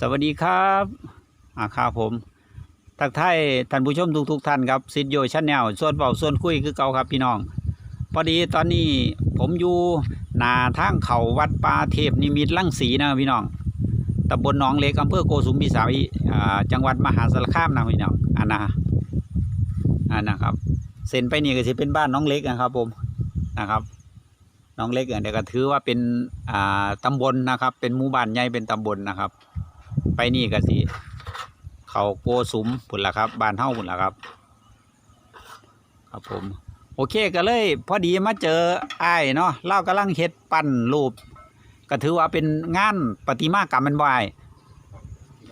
สวัสดีครับอาครับผม ทักทายท่านผู้ชมทุกๆท่านครับสิทธิโยชันแนลส่วนเบาส่วนคุยคือเก่าครับพี่น้อง พอดีตอนนี้ผมอยู่หนาทางเขาวัดป่าเทพนิมิตลังสีนะพี่น้องตำบลหนองเล็กอำเภอโกสุมพิสัยจังหวัดมหาสารคามนะพี่น้องอันนะอันนะครับ เส้นไปนี่ก็จะเป็นบ้านน้องเล็กนะครับ ผมนะครับน้องเล็กเนี่ยเดี๋ยวก็ถือว่าเป็นอ่าตำบลนะครับ เป็นหมู่บ้านใหญ่เป็นตำบลนะครับ ไปนี่ก็สิ เขาโกสุมพุ่นละครับบ้านเฮาพุ่นละครับ ครับผม โอเคก็เลย พอดีมาเจอไอ้ายเนาะเล่ากำลังเฮ็ดปั้นรูป ก็ถือว่าเป็นงานประติมากรรมแมันบ่าย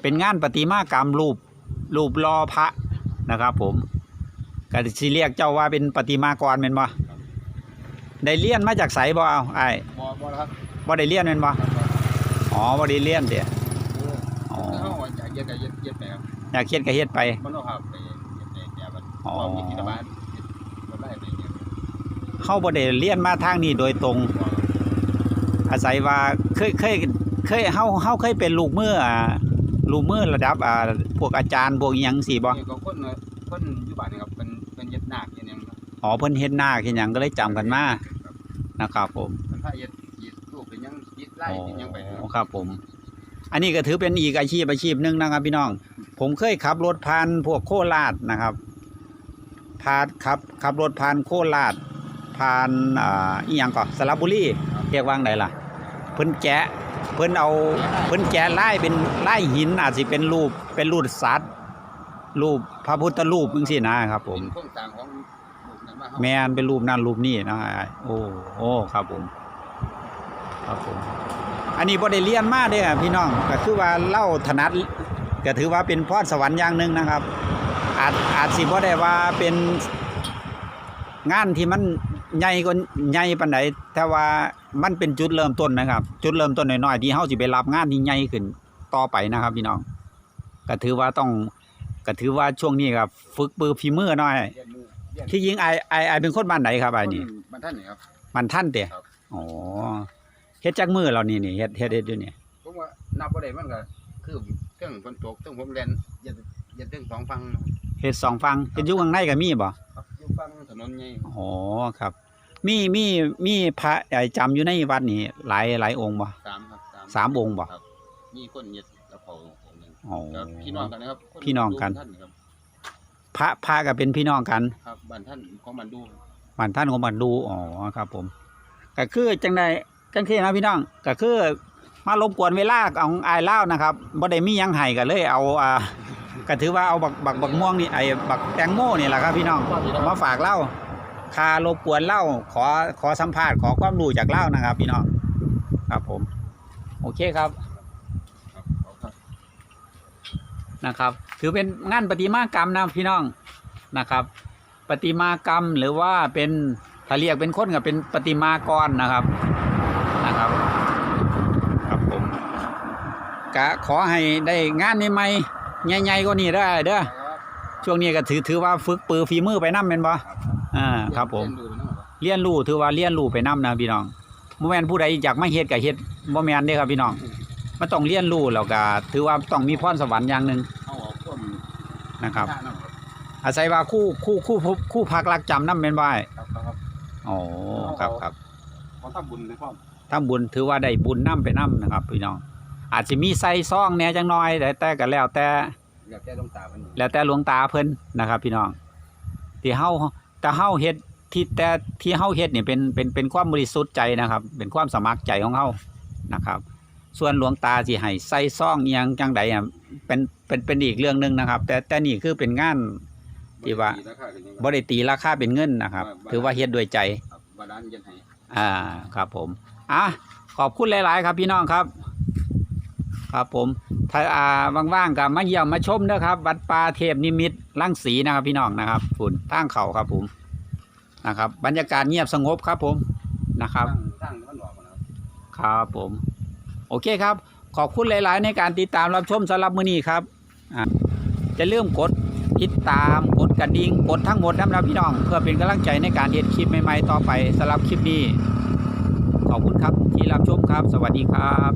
เป็นงานประติมากรรมรูปรูปรอพระนะครับ ผมก็สิเรียกเจ้าว่าเป็นประติมากรแม่นบ่ได้เรียนมาจากไสบ่เอาไอ้ายบอบอแล้วครับบ่ได้เรียนแม่นบ่อ๋อบ่ได้เรียนเด้อ๋อ เขาอยากเย็ดก็เย็ดเย็ดไปครับอยากเฮ็ดก็เฮ็ดไป มันต้องครับไปเย็ดไปแก่มันอ๋อเรามีกิจบ้านมันได้ไปเย็ดเข้าบ่ได้เรียนมาทางนี้โดยตรงอาศัยว่าเคยเคยเคยเฮาเฮาเคยเป็นลูกมืออ่าลูกมือระดับอ่าพวกอาจารย์พวกอิหยังสิบ่นี่ก็คนคนอยู่บ้านนี่ครับเป็นเป็นเย็ดหนักอย่างนี้ครับอ๋อเพิ่นเฮ็ดหน้าเฮ็ดหยังก็เลยจำกันมานะครับผมเป็นผ้าเย็ดเย็ดรูปเป็นยังเย็ดไล่เป็นยังไปคอ๋รัอบครับผม อันนี้ก็ถือเป็นอีกอาชีพอาชีพหนึงนะครับ พี่น้อง ผมเคยขับรถผ่านพวกโคราชนะครับผ่านขับขับรถผ่านโคราชผ่านอ่าอีหยังก่อนสระบุรีเรียกว่าไงล่ะ เพิ่นแกะเพิ่นเอาเพิ่นแกะลายเป็นลายหินอาจสิเป็นรูปเป็นรูปสัตว์รูปพระพุทธรูปจังซี่นะครับ ผมเป็นโครงสร้างของลูกนั้นมาแม่นเป็นรูปนั่นรูปนี้นะโอ้โอ้ครับผม ครับผม อันนี้บ่ได้เรียนมาเด้อพี่น้องก็คือว่าเล่าถนัดก็ถือว่าเป็นพรสวรรค์อย่างหนึ่งนะครับ อาจอาจสิบ่ได้ว่าเป็นงานที่มันใหญ่กว่าใหญ่ปานใดแต่ว่ามันเป็นจุดเริ่มต้นนะครับ จุดเริ่มต้นน้อยๆที่เฮาสิไปรับงานที่ใหญ่ขึ้นต่อไปนะครับ พี่น้องก็ถือว่าต้องก็ถือว่าช่วงนี้ครับฝึกปือฝีมือหน่อยเย็ดมือเย็ดที่ยิงไอไอไอเป็นคนบ้านไหนครับไอนี่บ้านท่านนี่ครับมันท่านเตะครับอ๋อ เฮ็ดจักมือเรานี่นี่เฮ็ดเฮ็ดเฮ็ดอยู่นี่ผมว่านับบ่ได้มันก็คือเครื่องฝนตกเครื่องผมเรียนเย็ดเย็ดเรื่องสองฟังเฮ็ดสองฟังเฮ็ดอยู่ข้างในก็มีบ่ครับอยู่ฟังถนนใหญ่อ๋อครับ มีมีมีพระไอจำอยู่ในวัดนี่หลายหลายองค์บ่สามครับสามสามองค์บ่ครับมีคนเย็ดกระเพราองค์หนึ่งอ๋อครับพี่น้องกันนะครับคพี่น้องกันดูท่านครับพระพระก็เป็นพี่น้องกันครับบ้านท่านของมันดู บ้านท่านของบ้านดูอ๋อครับ ผมก็คือจังได จังซี่นะพี่น้องก็คือมารบกวนเวลาของอายเล่านะครับบ่ได้มียังให้ก็เลยเอาอ่าก็ถือว่าเอาบักบักบักม่วงนี่ไอ้บักแตงโมนี่แหละครับพี่น้องมาฝากเล่าคารบกวนเล่าขอขอสัมภาษณ์ขอความรู้จากเล่านะครับ พี่น้องครับผม โอเคครับครับเอาครับนะครับ ถือเป็นงานประติมากรรมนะพี่น้องนะครับประติมากรรมหรือว่าเป็นถ้าเรียกเป็นคนก็เป็นประติมากรนะครับ นะครับ ครับผมกะขอให้ได้งานใหม่ๆใหญ่ๆกว่านี้ได้อเด้อครับช่วงนี้ก็ถือถือว่าฝึกปือฝีมือไปนำเป็นบ่อ่าครับผมเรียนดูไปนั่นเหรอเรียนรู้ถือว่าเรียนรู้ไปนํนะพี่น้องบ่แม่นผู้ใดอยากมาเฮ็ดก็เฮ็ดบ่แม่นเด้ครับพี่น้องมันต้องเรียนรู้แล้วก็ถือว่าต้องมีพรสวรรค์อย่างหนึงเอาออกพ่วงนะครับท่านั่นครับ อาศัยว่าคู่คู่คู่คู่คู่พักรักจำนำแม่นบ่อ้ายครับครับอ๋อครับครับขอทำบุญในพ่อ ทำบุญถือว่าได้บุญนํไปนํนะครับพี่น้อง อาจสิมีใส่ซองแหน่จังน้อยแต่แต่ก็แล้วแต่อยากแก้ดวงตามันแล้วแต่หลวงตาเพิ่นนะครับ พี่น้องที่เฮาแต่เฮาเฮ็ดที่แต่ที่เฮาเฮ็ดนี่เป็นเป็นเป็นความบริสุทธิ์ใจนะครับ เป็นความสมัครใจของเฮานะครับ ส่วนหลวงตาสิให้ใส่ซองอีหยังจังใดอะเป็นเป็นเป็นอีกเรื่องหนึงนะครับ แต่แต่นี่คือเป็นงานที่ว่าบ่ได้ตีราคาเป็นเงินนะครับ ถือว่าเฮ็ดด้วยใจครับบาดาลเย็นให้อ่าครับผม อะขอบคุณหลาย ๆ ครับพี่น้องครับ ครับผมถ้าอ่าว่างๆกับมาเยี่ยมมาชมนะครับ วัดป่าเทพนิมิตรลังสีนะครับพี่น้องนะครับฝุ่นทางเข่าครับผมนะครับ บรรยากาศเงียบสงบครับผมนะครับสร้งมันหลอกนะครับครับผม โอเคครับ ขอบคุณหลาย ๆ ในการติดตามรับชมสำหรับมื้อนี้ครับอ่าจะเริ่มกดติดตามกดกระดิ่งกดทั้งหมดนะครับพี่น้อง เพื่อเป็นกำลังใจในการเห็นคลิปใหม่ ๆ ต่อไปสำหรับคลิปนี้ ขอบคุณครับที่รับชมครับ สวัสดีครับ